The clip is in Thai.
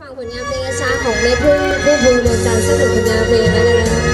ฟังผลงานเพลงช้าของแม่พึ่งผู้บูรณวงจันทร์สักหนึ่งผลงานเพลงแล้วกันนะคะ